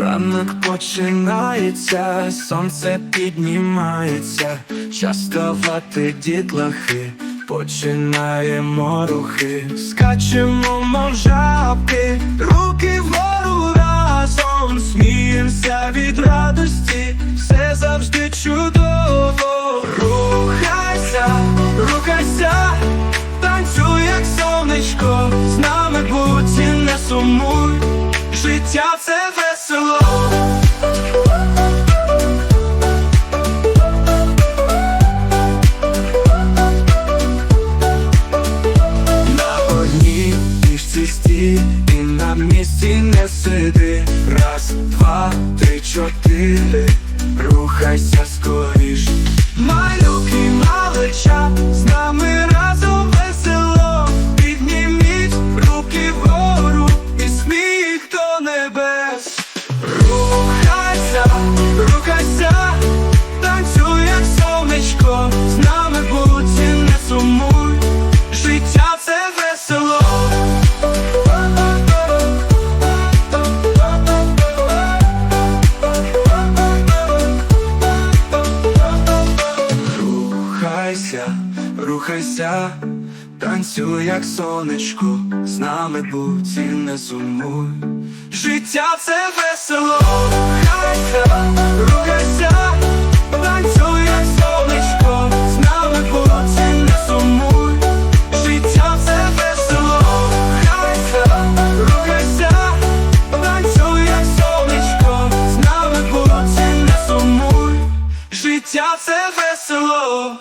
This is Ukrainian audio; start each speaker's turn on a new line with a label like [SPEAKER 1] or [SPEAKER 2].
[SPEAKER 1] Ранок починається, сонце піднімається, час ставати дітлахи, починаємо рухи, скачемо мов жабки, руки вгору Життя це весело. На одній пішці стій і на місці не сиди. Раз, два, три, чотири. Рухайся скоріш. Рухайся, рухайся, танцюй, як сонечко, з нами будь і не сумуй. Життя це весело, рухайся, рухайся, танцюй, як сонечко, з нами будь і не сумуй. Життя це весело, рухайся, рухайся, танцюй, як сонечко, з нами будь і не сумуй. Життя це весело.